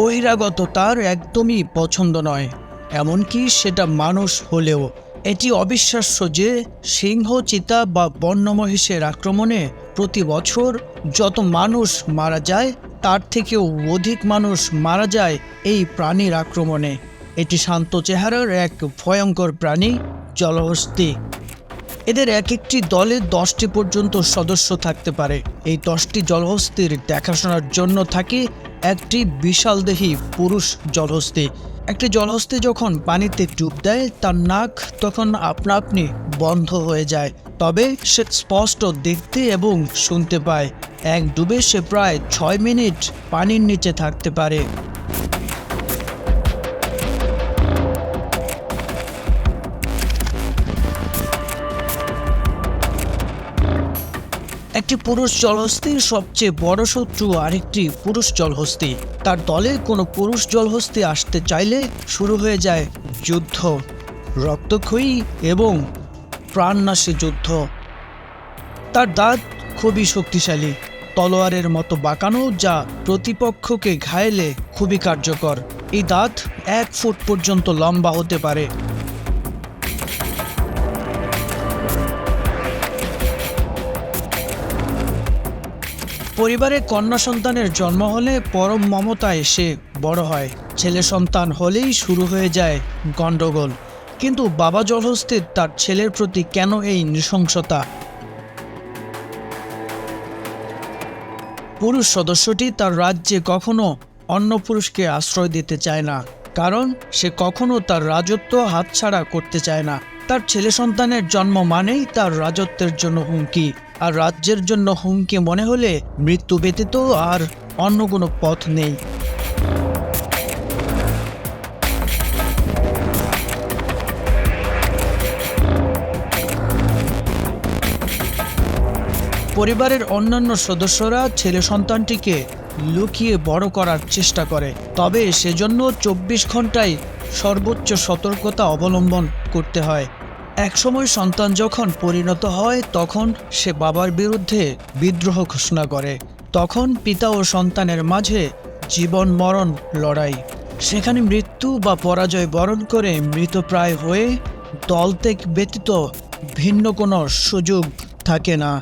বহিরাগত তার একদমই পছন্দ নয়। এমনকি সেটা মানুষ হলেও। এটি অবিশ্বাস্য যে সিংহ, চিতা বা বন্যমহিষের আক্রমণে প্রতি বছর যত মানুষ মারা যায়, তার থেকেও অধিক মানুষ মারা যায় এই প্রাণীর আক্রমণে। এটি শান্ত চেহারার এক ভয়ঙ্কর প্রাণী, জলহস্তি। এদের এক একটি দলে দশটি পর্যন্ত সদস্য থাকতে পারে। এই দশটি জলহস্তির দেখাশোনার জন্য থাকে একটি বিশালদেহী পুরুষ জলহস্তি। একটি জলহস্তি যখন পানিতে ডুব দেয়, তার নাক তখন আপনা আপনি বন্ধ হয়ে যায়। তবে সে স্পষ্ট দেখতে এবং শুনতে পায়। এক ডুবে সে প্রায় ছয় মিনিট পানির নিচে থাকতে পারে। একটি পুরুষ জলহস্তির সবচেয়ে বড় শত্রু আরেকটি পুরুষ জলহস্তি। তার দলে কোনো পুরুষ জলহস্তি আসতে চাইলে শুরু হয়ে যায় যুদ্ধ, রক্তক্ষয়ী এবং প্রাণনাশী যুদ্ধ। তার দাঁত খুবই শক্তিশালী, তলোয়ারের মতো বাঁকানো যা প্রতিপক্ষকে ঘায়েলে খুবই কার্যকর। এই দাঁত এক ফুট পর্যন্ত লম্বা হতে পারে। পরিবারে কন্যা সন্তানের জন্ম হলে পরম মমতায় সে বড় হয়। ছেলে সন্তান হলেই শুরু হয়ে যায় গণ্ডগোল। কিন্তু বাবা জলহস্তির তার ছেলের প্রতি কেন এই নৃশংসতা? পুরুষ সদস্যটি তার রাজ্যে কখনো অন্য পুরুষকে আশ্রয় দিতে চায় না। কারণ সে কখনো তার রাজত্ব হাতছাড়া করতে চায় না। তার ছেলে সন্তানের জন্ম মানেই তার রাজত্বের জন্য হুমকি। আর রাজ্যের জন্য হুমকি মনে হলে মৃত্যু ব্যতীত আর অন্য কোনো পথ নেই। পরিবারের অন্যান্য সদস্যরা ছেলে সন্তানটিকে লুকিয়ে বড় করার চেষ্টা করে, তবে সেজন্য চব্বিশ ঘন্টায় সর্বোচ্চ সতর্কতা অবলম্বন করতে হয়। একসময় সন্তান যখন পরিণত হয়, তখন সে বাবার বিরুদ্ধে বিদ্রোহ ঘোষণা করে। তখন পিতা ও সন্তানের মাঝে জীবন মরণ লড়াই। সেখানে মৃত্যু বা পরাজয় বরণ করে মৃতপ্রায় হয়ে দল ব্যতীত ভিন্ন কোনো সুযোগ থাকে না।